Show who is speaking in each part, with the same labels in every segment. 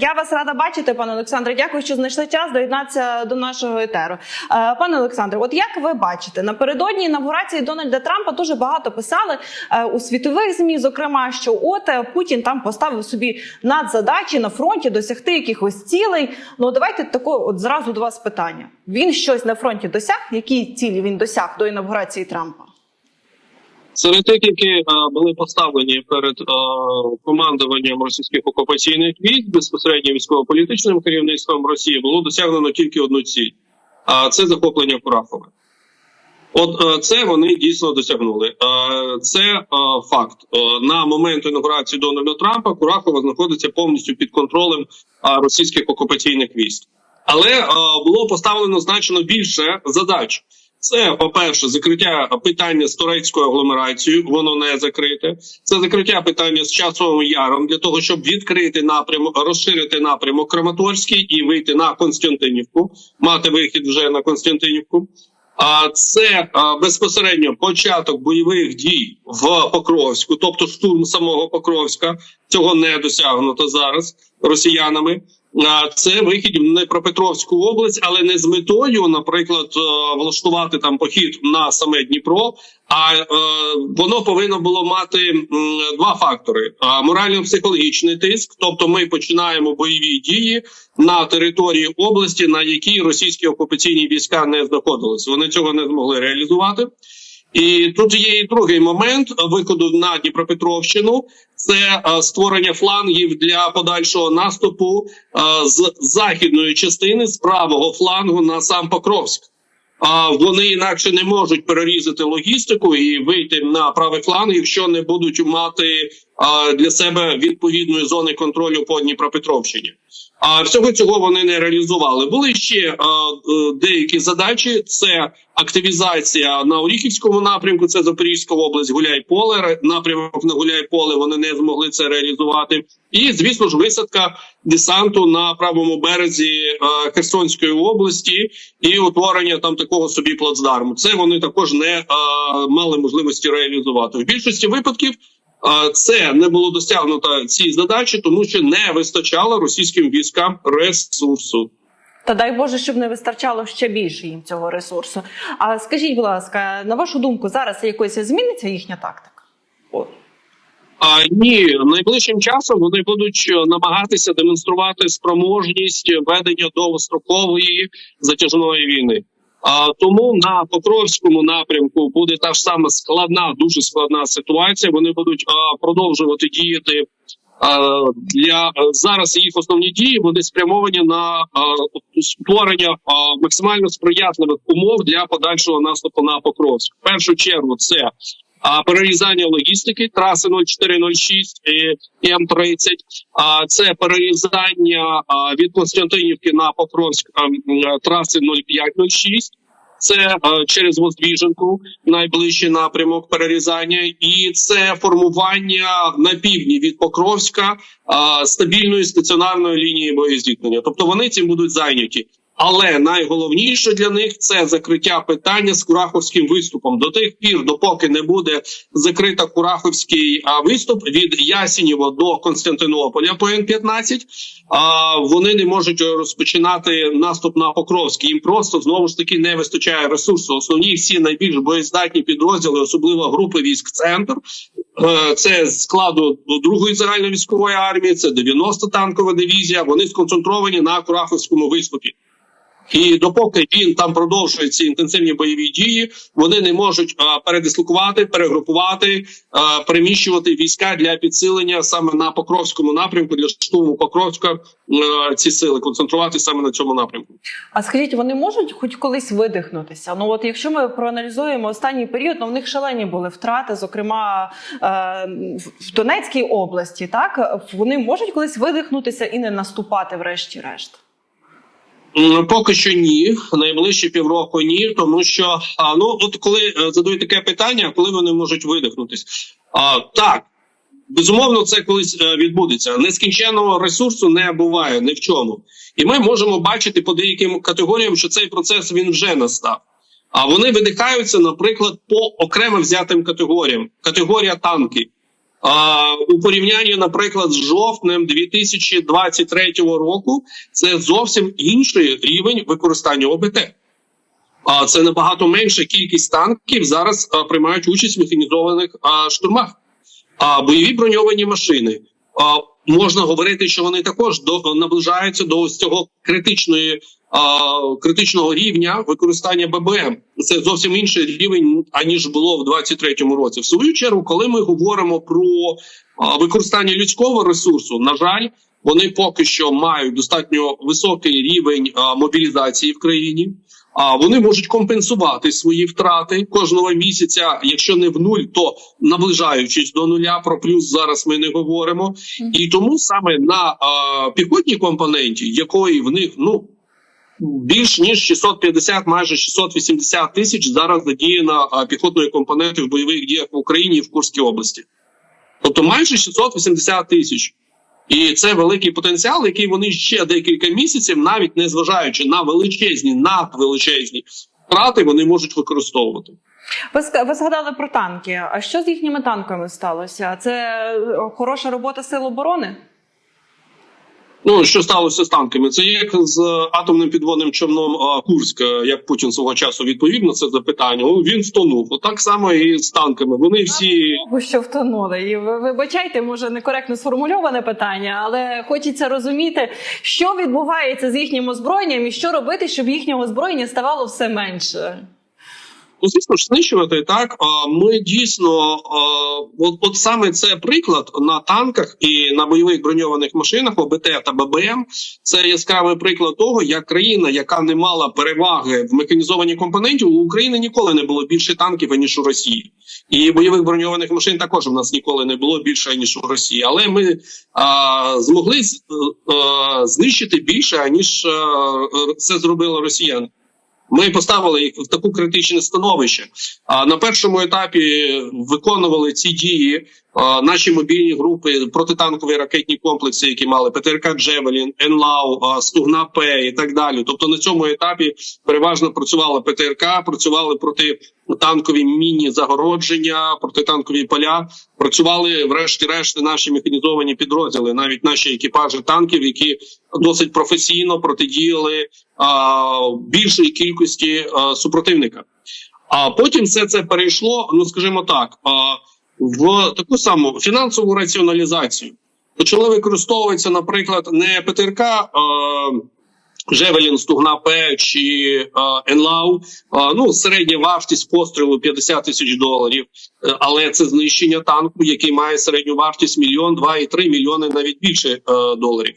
Speaker 1: Я вас рада бачити, пане Олександре. Дякую, що знайшли час доєднатися до нашого етеру. Е, Пане Олександре, от як ви бачите, напередодні інавгурації Дональда Трампа дуже багато писали е, у світових змі, зокрема, що от е, Путін там поставив собі надзадачі на фронті досягти якихось цілей. Ну давайте тако, от зразу до вас питання. Він щось на фронті досяг? Які цілі він досяг до інавгурації Трампа?
Speaker 2: Серед тих, які е, були поставлені перед е, командуванням російських окупаційних військ безпосередньо військово-політичним керівництвом Росії, було досягнено тільки одну ціль, а це захоплення Курахова. От е, це вони дійсно досягнули. Це факт. На момент інаугурації Дональда Трампа Курахова знаходиться повністю під контролем російських окупаційних військ. Але було поставлено значно більше задач. Це, по-перше, закриття питання з турецькою агломерацією, воно не закрите. Це закриття питання з часовим яром для того, щоб відкрити напрямок, розширити напрямок Краматорський і вийти на Константинівку, мати вихід вже на Константинівку. А це безпосередньо початок бойових дій в Покровську, тобто штурм самого Покровська. Цього не досягнуто зараз росіянами. Це вихід в Дніпропетровську область, але не з метою, наприклад, е, влаштувати там похід на саме Дніпро. А е, воно повинно було мати два фактори: морально-психологічний тиск, тобто ми починаємо бойові дії на території області, на якій російські окупаційні війська не знаходились. Вони цього не змогли реалізувати. І тут є і другий момент виходу на Дніпропетровщину. Це е, створення флангів для подальшого наступу е, з західної частини з правого флангу на сам Покровськ. А вони інакше не можуть перерізати логістику і вийти на правий фланг, якщо не будуть мати для себе відповідної зони контролю по Дніпропетровщині. А всього цього вони не реалізували. Були ще е, деякі задачі: це активізація на Оріхівському напрямку, це Запорізька область, Гуляй-Поле. Напрямок на Гуляй-Поле вони не змогли це реалізувати. І звісно ж, висадка десанту на правому березі е, Херсонської області і утворення там такого собі плацдарму. Це вони також не е, мали можливості реалізувати в більшості випадків. Це не було досягнуто ці задачі, тому що не вистачало російським військам ресурсу.
Speaker 1: Та дай Боже, щоб не вистачало ще більше їм цього ресурсу. А скажіть, будь ласка, на вашу думку, зараз якось зміниться їхня тактика? От.
Speaker 2: А ні, найближчим часом вони будуть е, намагатися демонструвати спроможність ведення довгострокової затяжної війни. Тому на Покровському напрямку буде та ж сама складна, дуже складна ситуація. Вони будуть продовжувати діяти. Для зараз їх основні дії вони спрямовані на створення максимально сприятливих умов для подальшого наступу на Покровськ. В першу чергу це а перерізання логістики траси 0406 і М30, а це перерізання від Константинівки на Покровськ м, траси 0506. Це через Воздвіженку найближчий напрямок перерізання, і це формування на півдні від Покровська стабільної стаціонарної лінії боєзіткнення. Тобто вони цим будуть зайняті. Але найголовніше для них це закриття питання з Кураховським виступом. До тих пір, допоки не буде закрита Кураховський виступ від Ясінєва до Константинополя по Н-15, а, вони не можуть розпочинати наступ на Покровський. Їм просто знову ж таки не вистачає ресурсу. Основні всі найбільш боєздатні підрозділи, особливо групи військ центр. е, Це з складу другої загальновійськової армії, це 90 танкова дивізія. Вони сконцентровані на Кураховському виступі. І допоки він там продовжує ці інтенсивні бойові дії, вони не можуть а, передислокувати, перегрупувати, а, переміщувати війська для підсилення саме на Покровському напрямку для штурму Покровська. а, ці сили концентрувати саме на цьому напрямку.
Speaker 1: А скажіть, вони можуть хоч колись видихнутися? Ну от якщо ми проаналізуємо останній період, ну в них шалені були втрати, зокрема е, в Донецькій області, так вони можуть колись видихнутися і не наступати, врешті-решт.
Speaker 2: Поки що ні, найближчі півроку ні, тому що а, ну от коли е, задають таке питання, коли вони можуть видихнутись, а, так безумовно, це колись е, відбудеться. Нескінченного ресурсу не буває ні в чому, і ми можемо бачити по деяким категоріям, що цей процес він вже настав. А вони видихаються, наприклад, по окремо взятим категоріям. Категорія танки. У порівнянні, наприклад, з жовтнем 2023 року, це зовсім інший рівень використання ОБТ. Це набагато менша кількість танків зараз приймають участь в механізованих штурмах. Бойові броньовані машини можна говорити, що вони також наближаються до ось цього критичної критичного рівня використання ББМ. Це зовсім інший рівень аніж було в 23-му році. В свою чергу, коли ми говоримо про використання людського ресурсу, на жаль, вони поки що мають достатньо високий рівень мобілізації в країні. А вони можуть компенсувати свої втрати кожного місяця, якщо не в нуль, то наближаючись до нуля. Про плюс зараз ми не говоримо. І тому саме на а, піхотній компоненті, якої в них ну більш ніж 650, майже 680 тисяч зараз задіяно піхотної компоненти в бойових діях в Україні і в Курській області. Тобто майже 680 тисяч. І це великий потенціал, який вони ще декілька місяців, навіть не зважаючи на величезні, надвеличезні втрати, вони можуть використовувати.
Speaker 1: Ви ви згадали про танки. А що з їхніми танками сталося? Це е, хороша робота сил оборони?
Speaker 2: Ну що сталося з танками? Це як з атомним підводним човном Курськ, як Путін свого часу відповів на це запитання. Він втонув. Отак само і з танками. Вони всі
Speaker 1: Ви що втонули? І ви вибачайте, може некоректно сформульоване питання, але хочеться розуміти, що відбувається з їхнім озброєнням і що робити, щоб їхнього озброєння ставало все менше.
Speaker 2: Ну, звісно ж, знищувати так. Ми дійсно, от, от саме це приклад на танках і на бойових броньованих машинах ОБТ та ББМ. Це яскравий приклад того, як країна, яка не мала переваги в механізованій компоненті, у України ніколи не було більше танків ніж у Росії, і бойових броньованих машин також у нас ніколи не було більше ніж у Росії. Але ми а, змогли а, знищити більше ніж це зробили росіяни. Ми поставили їх в таку критичне становище. А на першому етапі виконували ці дії наші мобільні групи, протитанкові ракетні комплекси, які мали ПТРК Джевелін, Енлау, Стугна П і так далі. Тобто на цьому етапі переважно працювала ПТРК, працювали протитанкові міні загородження, протитанкові поля. Працювали врешті-решт наші механізовані підрозділи, навіть наші екіпажі танків, які досить професійно протидіяли а, більшої кількості а, супротивника. А потім все це перейшло, ну скажімо так, а, в таку саму фінансову раціоналізацію. Почали використовуватися, наприклад, не ПТРК. А, Жевелін, Стугна П чи а, Енлау. А, ну, середня вартість пострілу 50 тисяч доларів, Е, але це знищення танку, який має середню вартість мільйон, два і три мільйони, навіть більше е, доларів.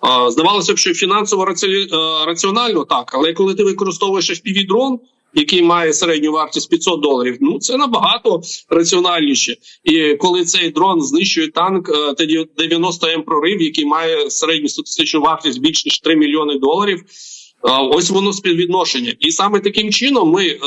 Speaker 2: А, Здавалося б, що фінансово раці- е, раціонально так, але коли ти використовуєш fpv дрон який має середню вартість 500 доларів, ну це набагато раціональніше. І коли цей дрон знищує танк, е, тоді 90 м прорив, який має середню статистичну вартість більш ніж 3 мільйони доларів. Ось воно співвідношення, і саме таким чином ми е,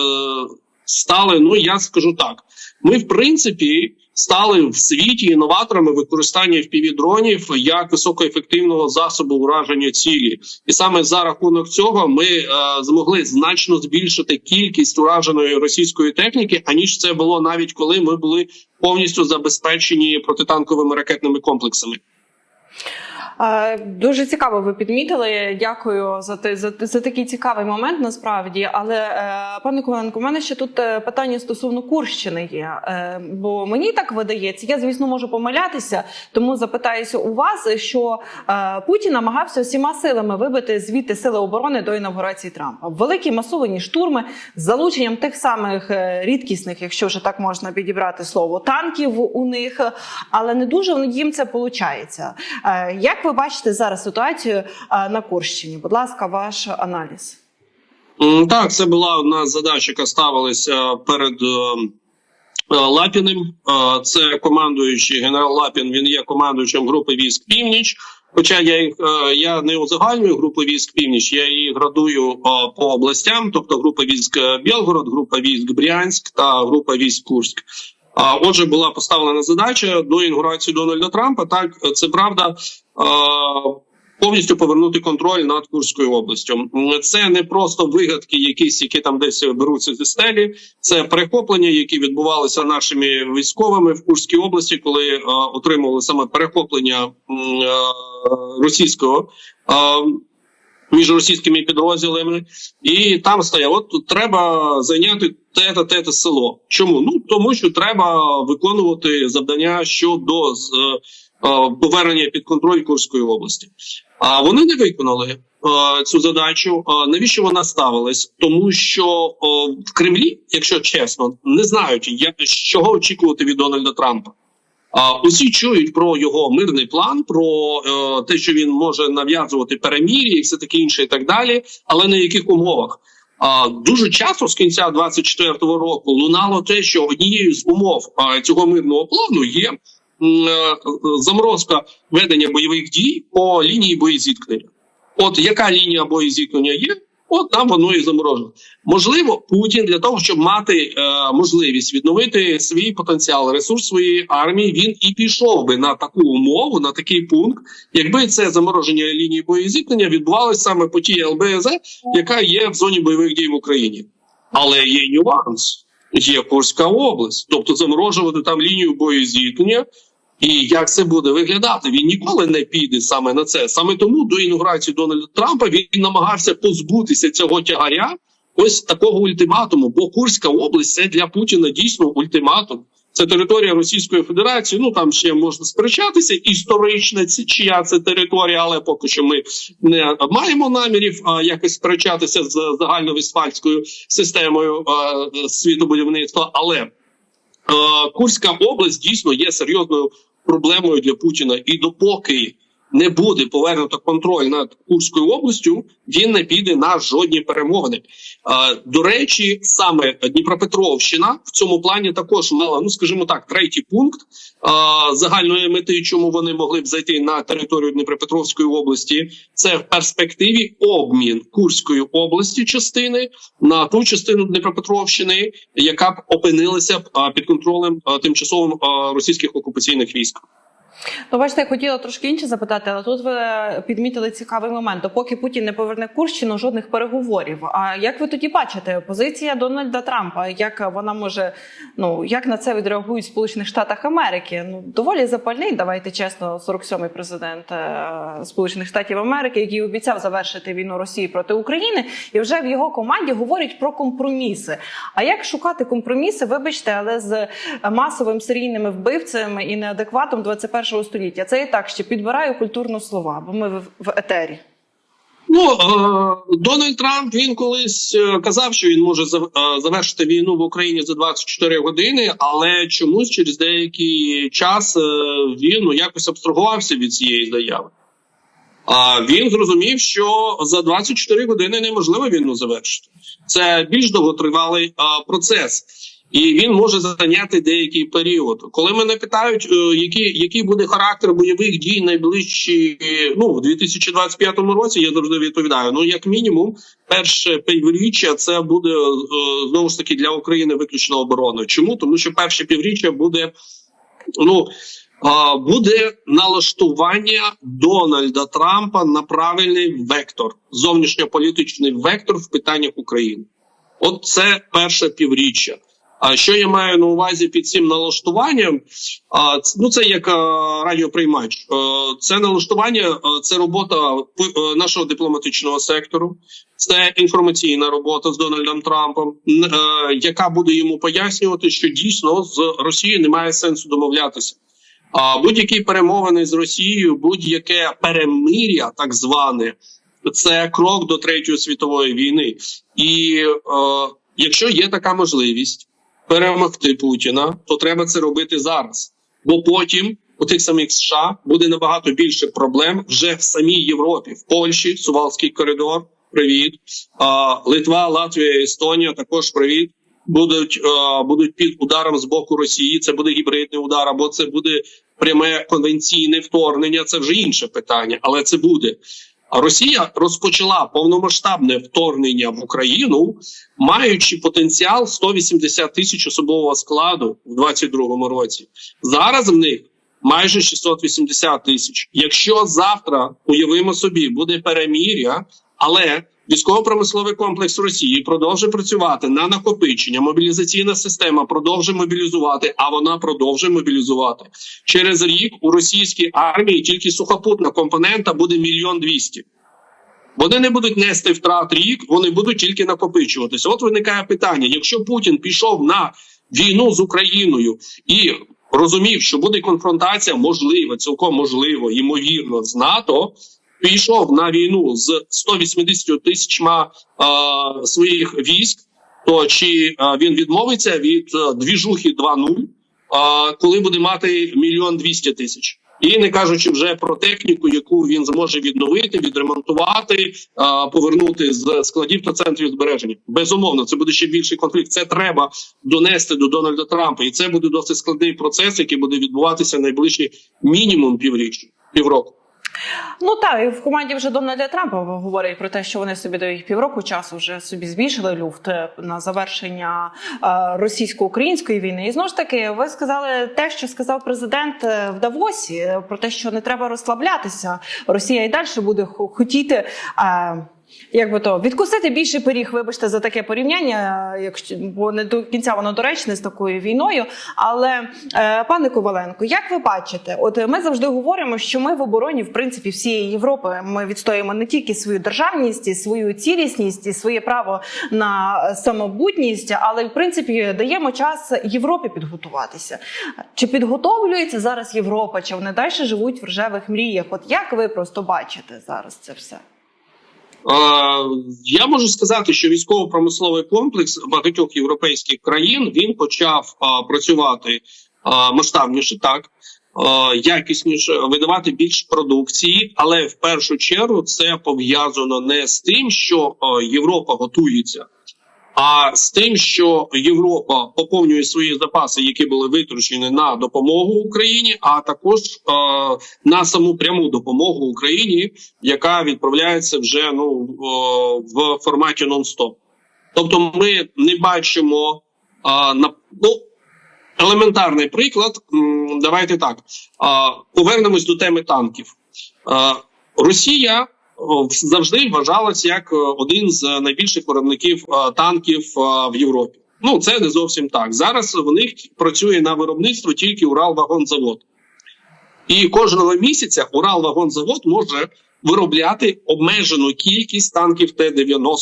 Speaker 2: стали. Ну я скажу так: ми, в принципі, стали в світі інноваторами використання FPV-дронів як високоефективного засобу ураження цілі, і саме за рахунок цього ми е, змогли значно збільшити кількість ураженої російської техніки, аніж це було навіть коли ми були повністю забезпечені протитанковими ракетними комплексами.
Speaker 1: Дуже цікаво, ви підмітили. Дякую за за, за такий цікавий момент. Насправді, але е, пане Коваленко, у мене ще тут е, питання стосовно Курщини є. Е, Бо мені так видається, я звісно можу помилятися, тому запитаюся у вас, що Путін намагався всіма силами вибити звідти сили оборони до інавгурації Трампа. Великі масовані штурми з залученням тих самих рідкісних, якщо вже так можна підібрати слово, танків у них, але не дуже їм це виходить. Як ви бачите зараз ситуацію на Курщині? Будь ласка, ваш аналіз.
Speaker 2: Так, це була одна з задач, яка ставилася перед е, е, Лапіним. Е, Це командуючий генерал Лапін. Він є командуючим групи військ Північ. Хоча я їх я не узагальнюю групу військ Північ, я її градую по областям, тобто група військ Білгород, група військ Брянськ та група військ Курськ. А отже, була поставлена задача до інаугурації Дональда Трампа. Так, це правда. Повністю повернути контроль над Курською областю. Це не просто вигадки, якісь, які там десь беруться зі стелі. Це перехоплення, які відбувалися нашими військовими в Курській області, коли отримували саме перехоплення російського. між російськими підрозділами, і там стояв: от треба зайняти те-та те село. Чому? Ну тому що треба виконувати завдання щодо з, повернення під контроль Курської області. А вони не виконали е, цю задачу. Е, навіщо вона ставилась? Тому що е, в Кремлі, якщо чесно, не знають, як чого очікувати від Дональда Трампа. А усі чують про його мирний план, про е, те, що він може нав'язувати перемір'я і все таке інше, і так далі. Але на яких умовах? А дуже часто з кінця 24-го року лунало те, що однією з умов а, цього мирного плану є е, заморозка ведення бойових дій по лінії боєзіткнення. От яка лінія боєзіткнення є, от там воно і заморожено. Можливо, Путін для того, щоб мати е, можливість відновити свій потенціал, ресурс своєї армії, він і пішов би на таку умову, на такий пункт, якби це замороження лінії боєзіткнення відбувалося саме по тій ЛБЗ, яка є в зоні бойових дій в Україні. Але є нюанс. Є Курська область, тобто заморожувати там лінію боєзіткнення. І як це буде виглядати? Він ніколи не піде саме на це. Саме тому до інаугурації Дональда Трампа він намагався позбутися цього тягаря. Ось такого ультиматуму. Бо Курська область це для Путіна дійсно ультиматум. Це територія Російської Федерації. Ну там ще можна сперечатися історично, ці- чия це територія, але поки що ми не маємо намірів а, якось сперечатися з загальновістфальською системою а, світобудівництва. Але Курська область дійсно є серйозною проблемою для Путіна. І допоки не буде повернуто контроль над Курською областю, він не піде на жодні перемовини. До речі, саме Дніпропетровщина в цьому плані також мала, ну скажімо так, третій пункт загальної мети, чому вони могли б зайти на територію Дніпропетровської області. Це в перспективі обмін Курської області частини на ту частину Дніпропетровщини, яка б опинилася під контролем тимчасовим російських окупаційних військ.
Speaker 1: Ну, бачите, я хотіла трошки інше запитати, але тут ви підмітили цікавий момент. Допоки Путін не поверне Курщину, жодних переговорів. А як ви тоді бачите позиція Дональда Трампа? Як вона може ну як на це відреагують Сполучених Штатах Америки? Ну доволі запальний, давайте чесно, 47-й президент е, Сполучених Штатів Америки, який обіцяв завершити війну Росії проти України, і вже в його команді говорять про компроміси. А як шукати компроміси? Вибачте, але з масовим серійними вбивцями і неадекватом 21 століття. Це і так ще підбираю культурно слова, бо ми в, етері.
Speaker 2: Ну е, Дональд Трамп він колись е, казав, що він може е, завершити війну в Україні за 24 години, але чомусь через деякий час він ну якось абстрагувався від цієї заяви. А він зрозумів, що за 24 години неможливо війну завершити. Це більш довготривалий процес, і він може зайняти деякий період. Коли мене питають, е, який, який буде характер бойових дій найближчі ну в 2025 році, я завжди відповідаю: ну як мінімум, перше півріччя це буде е, знову ж таки для України виключно оборона. Чому тому, що перше півріччя буде ну. Буде налаштування Дональда Трампа на правильний вектор, зовнішньополітичний вектор в питаннях України. От це перше півріччя. А що я маю на увазі під цим налаштуванням? Ну це як радіоприймач. Е, Це налаштування, е, це робота е, нашого дипломатичного сектору, це інформаційна робота з Дональдом Трампом, яка буде йому пояснювати, що дійсно з Росією немає сенсу домовлятися. А будь-які перемовини з Росією, будь-яке перемир'я, так зване, це крок до третьої світової війни. І е, якщо є така можливість перемогти Путіна, то треба це робити зараз. Бо потім у тих самих США буде набагато більше проблем вже в самій Європі, в Польщі, Сувалський коридор. Привіт, Литва, Латвія, Естонія. Також привіт. Будуть е, будуть під ударом з боку Росії. Це буде гібридний удар, або це буде пряме конвенційне вторгнення. Це вже інше питання, але це буде. Росія розпочала повномасштабне вторгнення в Україну, маючи потенціал 180 тисяч особового складу в 22-му році. Зараз в них майже 680 тисяч. Якщо завтра уявимо собі, буде перемір'я, але військово-промисловий комплекс Росії продовжує працювати на накопичення. Мобілізаційна система продовжує мобілізувати, а вона продовжує мобілізувати через рік. У російській армії тільки сухопутна компонента буде мільйон двісті. Вони не будуть нести втрат рік, вони будуть тільки накопичуватися. От виникає питання: якщо Путін пішов на війну з Україною і розумів, що буде конфронтація, можливо, цілком можливо, ймовірно, з НАТО. Пішов на війну з 180 тисячма е, своїх військ, то чи е, він відмовиться від е, двіжухи 2.0, е, коли буде мати мільйон двісті тисяч? І не кажучи вже про техніку, яку він зможе відновити, відремонтувати, повернути з складів та центрів збереження. Безумовно, це буде ще більший конфлікт. Це треба донести до Дональда Трампа, і це буде досить складний процес, який буде відбуватися найближчі мінімум півріччя півроку.
Speaker 1: Ну так, і в команді вже Дональда Трампа говорять про те, що вони собі дають півроку часу вже собі збільшили люфт е, на завершення е, російсько-української війни. І знову ж таки, ви сказали те, що сказав президент е, в Давосі, про те, що не треба розслаблятися. Росія і далі буде хотіти. Як би то відкусити більший пиріг, вибачте за таке порівняння, якщо бо не до кінця воно доречне з такою війною. Але е, пане Коваленко, як ви бачите, от ми завжди говоримо, що ми в обороні в принципі всієї Європи. Ми відстоюємо не тільки свою державність, свою цілісність і своє право на самобутність, але в принципі даємо час Європі підготуватися. Чи підготовлюється зараз Європа? Чи вони далі живуть в рожевих мріях? От як ви просто бачите зараз це все?
Speaker 2: Я можу сказати, що військово-промисловий комплекс багатьох європейських країн він почав працювати масштабніше, так якісніше, видавати більш продукції, але в першу чергу це пов'язано не з тим, що Європа готується, а з тим, що Європа поповнює свої запаси, які були витрачені на допомогу Україні, а також е, на саму пряму допомогу Україні, яка відправляється вже ну о, в форматі нон-стоп. Тобто, ми не бачимо а, на ну, елементарний приклад. Давайте так а, повернемось до теми танків. А, Росія завжди вважалася як е, один з найбільших виробників е, танків е, в Європі. Ну це не зовсім так. Зараз в них працює на виробництво тільки Уралвагонзавод. І кожного місяця Уралвагонзавод може виробляти обмежену кількість танків Т-90,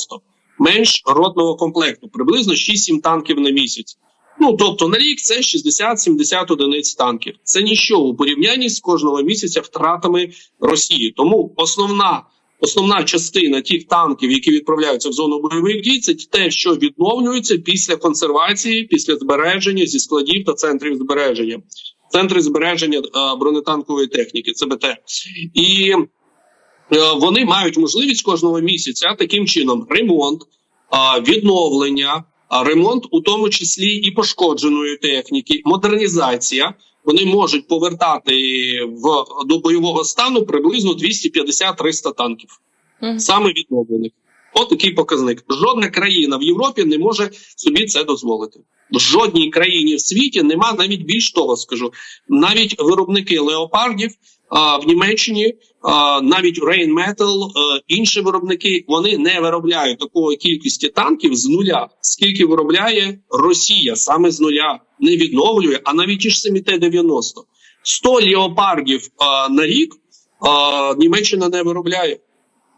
Speaker 2: менш ротного комплекту, приблизно 6-7 танків на місяць. Ну тобто на рік це 60-70 одиниць танків. Це нічого у порівнянні з кожного місяця втратами Росії. Тому основна. Основна частина тих танків, які відправляються в зону бойових дій, це те, що відновлюється після консервації, після збереження зі складів та центрів збереження, центри збереження е, бронетанкової техніки, ЦБТ. І е, вони мають можливість кожного місяця таким чином ремонт, відновлення, ремонт, у тому числі і пошкодженої техніки, модернізація. Вони можуть повертати в до бойового стану приблизно 250-300 танків, саме відновлених. От такий показник. Жодна країна в Європі не може собі це дозволити. В жодній країні в світі нема навіть більш того, скажу, навіть виробники леопардів в Німеччині, навіть Rheinmetall, а, інші виробники, вони не виробляють такої кількості танків з нуля, скільки виробляє Росія саме з нуля, не відновлює, а навіть ті ж самі Т-90. 100 леопардів на рік Німеччина не виробляє.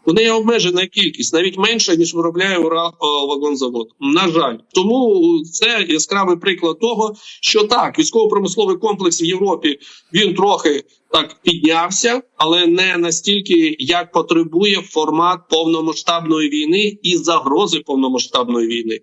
Speaker 2: У неї обмежена кількість, навіть менша, ніж виробляє Урал-вагонзавод. На жаль, тому це яскравий приклад того, що так, військово-промисловий комплекс в Європі він трохи так піднявся, але не настільки, як потребує формат повномасштабної війни і загрози повномасштабної війни.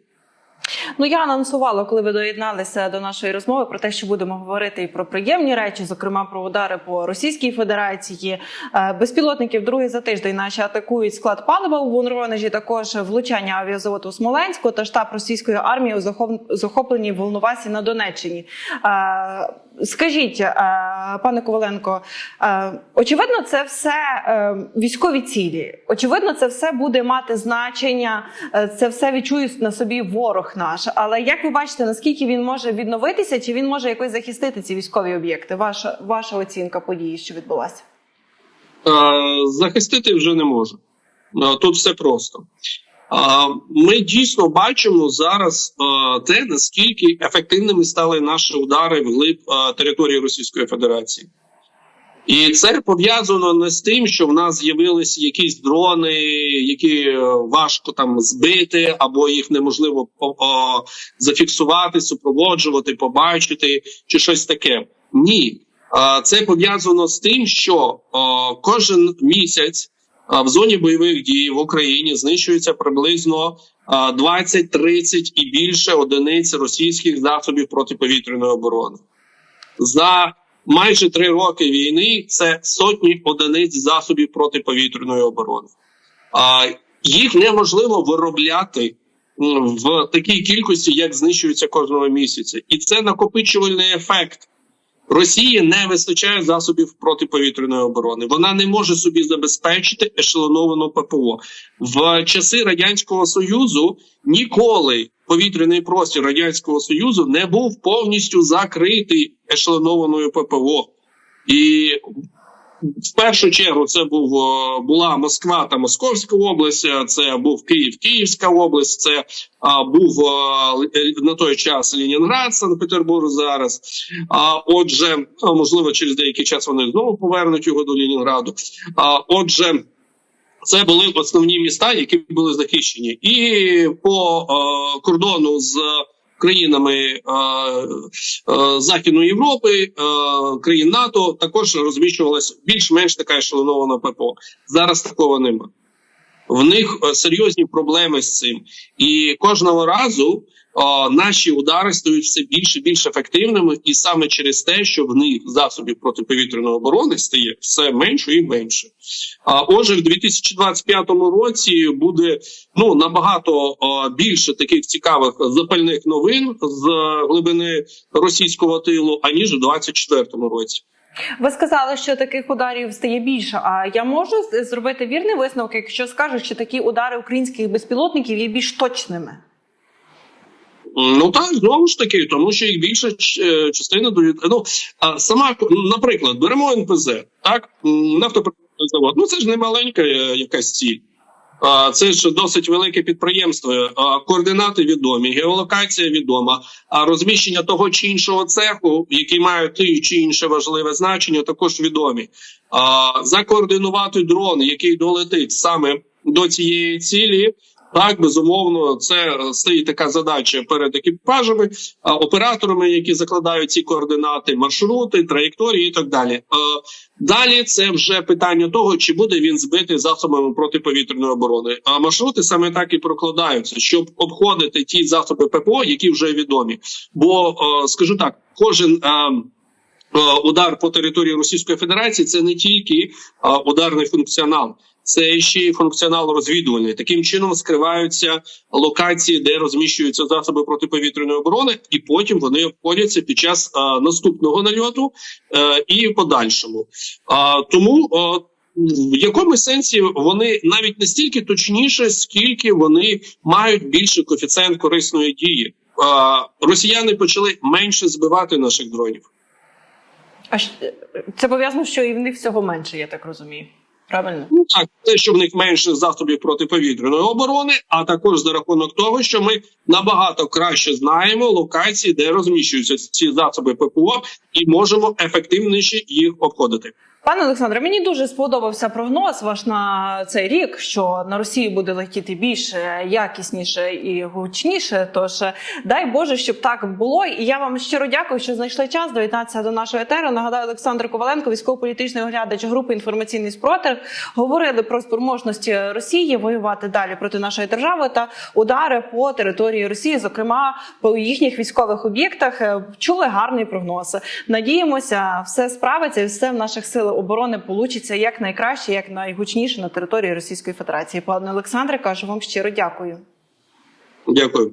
Speaker 1: Ну я анонсувала, коли ви доєдналися до нашої розмови про те, що будемо говорити і про приємні речі, зокрема про удари по Російській Федерації. Е, Безпілотників другий за тиждень наші атакують склад палива у Воронежі, також влучання авіазаводу Смоленську та штаб російської армії у захоп- захопленій Волновасі на Донеччині. Е, Скажіть, е, пане Коваленко, очевидно, це все військові цілі. Очевидно, це все буде мати значення. Це все відчує на собі ворог наш. Але як ви бачите, наскільки він може відновитися, чи він може якось захистити ці військові об'єкти? Ваша ваша оцінка події, що відбулася?
Speaker 2: Е, захистити вже не може. Тут все просто. Е, Ми дійсно бачимо зараз е, те, наскільки ефективними стали наші удари вглиб е, території Російської Федерації. І це пов'язано не з тим, що в нас з'явилися якісь дрони, які е, важко там збити, або їх неможливо зафіксувати, супроводжувати, побачити, чи щось таке. Ні, це пов'язано з тим, що кожен місяць в зоні бойових дій в Україні знищується приблизно а, 20-30 і більше одиниць російських засобів протиповітряної оборони. За майже три роки війни це сотні одиниць засобів протиповітряної оборони. А, їх неможливо виробляти в такій кількості, як знищується кожного місяця, і це накопичувальний ефект. Росії не вистачає засобів протиповітряної оборони. Вона не може собі забезпечити ешелоновану ППО в часи радянського союзу. Ніколи повітряний простір радянського союзу не був повністю закритий ешелонованою ППО. І в першу чергу це був була Москва та Московська область, це був Київ, Київська область, це а, був е, на той час Ленінград, Санкт-Петербург зараз. А отже, можливо, через деякий час вони знову повернуть його до Ленінграду. А отже. Це були основні міста, які були захищені, і по е, кордону з країнами е, е, Західної Європи, е, країн НАТО також розміщувалася більш-менш така ешелонована ППО. Зараз такого нема. В них е, серйозні проблеми з цим, і кожного разу е, наші удари стають все більше і більш ефективними, і саме через те, що в них засобів протиповітряної оборони стає все менше і менше. А отже, в 2025 році буде ну набагато е, більше таких цікавих запальних новин з глибини російського тилу, аніж у 2024 році.
Speaker 1: Ви сказали, що таких ударів стає більше. А я можу зробити вірний висновок, якщо скажу, що такі удари українських безпілотників є більш точними.
Speaker 2: Ну так знову ж таки, тому що їх більша е, частина до ну а сама наприклад, беремо НПЗ, так м, завод. Ну це ж не маленька е, якась ціль. Це ж досить велике підприємство. Координати відомі, геолокація відома. А розміщення того чи іншого цеху, який має те чи інше важливе значення, також відомі. Закоординувати дрон, який долетить саме до цієї цілі. Так, безумовно, це стоїть така задача перед екіпажами, операторами, які закладають ці координати, маршрути, траєкторії і так далі. Далі це вже питання того, чи буде він збитий засобами протиповітряної оборони. А маршрути саме так і прокладаються, щоб обходити ті засоби ППО, які вже відомі. Бо скажу так, кожен. Е, Удар по території Російської Федерації це не тільки е, ударний функціонал, це ще й функціонал розвідувальний. Таким чином скриваються локації, де розміщуються засоби протиповітряної оборони, і потім вони обходяться під час е, наступного нальоту і подальшому. А, тому в якому сенсі вони навіть не стільки точніше, скільки вони мають більший коефіцієнт корисної дії. Росіяни почали менше збивати наших дронів.
Speaker 1: А це пов'язано, що і в них всього менше, я так розумію. Правильно?
Speaker 2: Ну так, те, що в них менше засобів протиповітряної оборони, а також за рахунок того, що ми набагато краще знаємо локації, де розміщуються ці засоби ППО, і можемо ефективніше їх обходити.
Speaker 1: Пане Олександре, мені дуже сподобався прогноз ваш на цей рік, що на Росію буде летіти більше, якісніше і гучніше. Тож дай Боже, щоб так було. І я вам щиро дякую, що знайшли час доєднатися до нашого етеру. Нагадаю, Олександр Коваленко, військово-політичний оглядач групи інформаційний спротив, говорили про спроможності Росії воювати далі проти нашої держави та удари по території Росії, зокрема по їхніх військових об'єктах. Чули гарний прогноз. Надіємося, все справиться і все в наших силах оборони получиться як найкраще, як найгучніше на території Російської Федерації. Пане Олександре, кажу вам щиро дякую.
Speaker 2: Дякую.